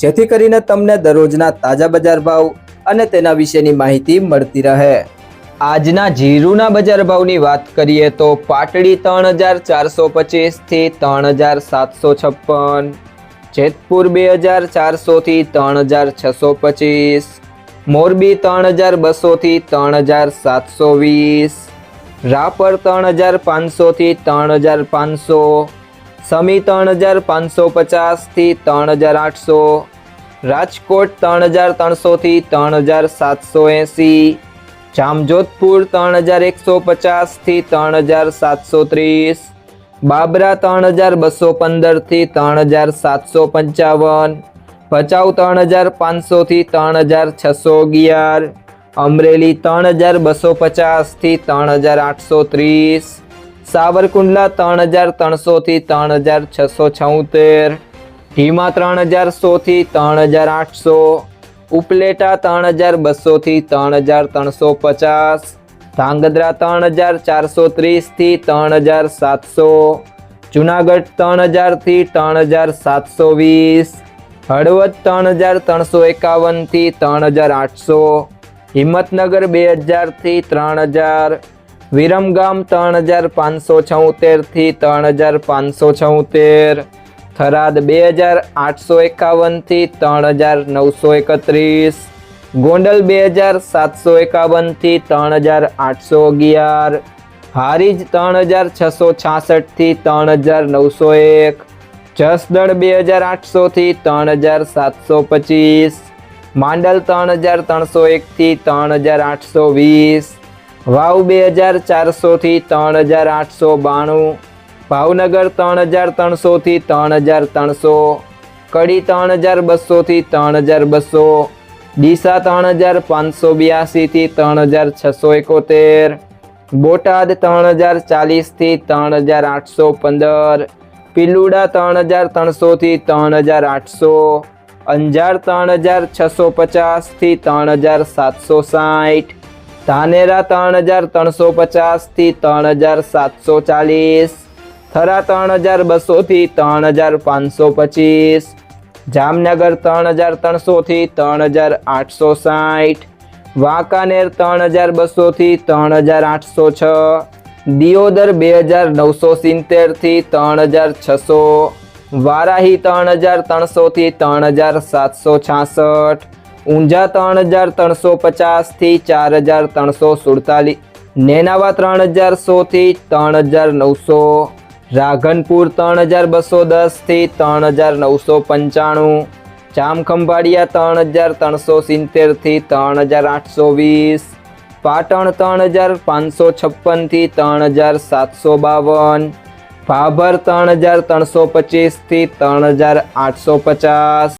જેથી કરીને તમને દરરોજના તાજા બજાર ભાવ અને તેના વિશેની માહિતી મળતી રહે. આજના જીરુના બજાર ભાવની વાત કરીએ તો પાટડી ત્રણ હજાર ચારસો પચીસથી ત્રણ હજાર સાતસો છપ્પન, જેતપુર બે હજાર ચારસોથી ત્રણ હજાર છસો પચીસ, મોરબી ત્રણ હજાર બસોથી ત્રણ હજાર સાતસો વીસ, રાપર ત્રણ હજાર પાંચસોથી ત્રણ હજાર પાંચસો સમી ત્રણ હજાર પાંચસો પચાસથી ત્રણ હજાર આઠસો રાજકોટ ત્રણ હજાર ત્રણસોથી ત્રણ હજાર સાતસો એંસી જામજોધપુર ત્રણ હજાર એકસો પચાસથી ત્રણ હજાર સાતસો ત્રીસ બાબરા ત્રણ હજાર બસો પંદરથી ત્રણ હજાર સાતસો પંચાવન ભચાઉ ત્રણ હજાર પાંચસોથી ત્રણ હજાર છસો અગિયાર અમરેલી ત્રણ હજાર બસો પચાસથી ત્રણ હજાર આઠસો ત્રીસ સાવરકુંડલા ત્રણ હજાર ત્રણસોથી ત્રણ હજાર છસો છોતેર ઢીમા ત્રણ હજાર સોથી ત્રણ હજાર આઠસો, ઉપલેટા ત્રણ હજાર બસોથી ત્રણ હજાર ત્રણસો પચાસ, ધાંગધ્રા ત્રણ હજાર ચારસો ત્રીસથી ત્રણ હજાર સાતસો, જુનાગઢ ત્રણ હજારથી ત્રણ હજાર સાતસો વીસ, હળવદ ત્રણ હજાર ત્રણસો એકાવનથી ત્રણ હજાર આઠસો, હિંમતનગર બે હજારથી ત્રણ હજાર વિરમગામ ત્રણ હજાર પાંચસો છોતેરથી ત્રણ હજાર પાંચસો છોતેર. થરાદ બે હજાર આઠસો એકાવનથી ત્રણ હજાર નવસો એકત્રીસ. ગોંડલ બે હજાર સાતસો એકાવનથી ત્રણ હજાર આઠસો અગિયાર. હારીજ ત્રણ હજાર છસો છાસઠથી ત્રણ હજાર નવસો એક. જસદણ બે હજાર આઠસોથી ત્રણ હજાર સાતસો પચીસ. માંડલ ત્રણ હજાર ત્રણસો એકથી ત્રણ હજાર આઠસો વીસ. વાવ બે હજાર ચારસોથી ત્રણ હજાર આઠસો બાણું ભાવનગર ત્રણ હજાર ત્રણસોથી ત્રણ હજાર ત્રણસો કડી ત્રણ હજાર બસોથી ત્રણ હજાર બસો ડીસા ત્રણ હજાર પાંચસો બ્યાસીથી ત્રણ હજાર છસો એકોતેર બોટાદ ત્રણ હજાર ચાલીસથી ત્રણ હજાર આઠસો પંદર પિલુડા ત્રણ હજાર ત્રણસોથી ત્રણ હજાર આઠસો અંજાર ત્રણ હજાર છસો પચાસથી ત્રણ હજાર સાતસો સાઠ ધાનેરા ત્રણ હજાર ત્રણસો પચાસથી ત્રણ હજાર સાતસો ચાલીસ. થરા ત્રણ હજાર બસોથી ત્રણ હજાર પાંચસો પચીસ. જામનગર ત્રણ હજાર ત્રણસોથી ત્રણ હજાર આઠસો સાઠ. વાંકાનેર ત્રણ હજાર બસોથી ત્રણ હજાર આઠસો છ. દિયોદર બે હજાર નવસો સિત્તેરથી ત્રણ હજાર છસો. વારાહી ત્રણ હજાર ત્રણસોથી ત્રણ હજાર સાતસો છાસઠ. ઊંઝા ત્રણ હજાર ત્રણસો પચાસથી ચાર હજાર ત્રણસો સુડતાલીસ, નેનાવા ત્રણ હજાર સોથી ત્રણ હજાર નવસો, રાઘનપુર ત્રણ હજાર બસો દસથી ત્રણ હજાર નવસો પંચાણું, જામખંભાળિયા ત્રણ હજાર ત્રણસો સિત્તેરથી ત્રણ હજાર આઠસો વીસ, પાટણ ત્રણ હજાર પાંચસો છપ્પનથી ત્રણ હજાર સાતસો બાવન, ભાભર ત્રણ હજાર ત્રણસો પચીસથી ત્રણ હજાર આઠસો પચાસ.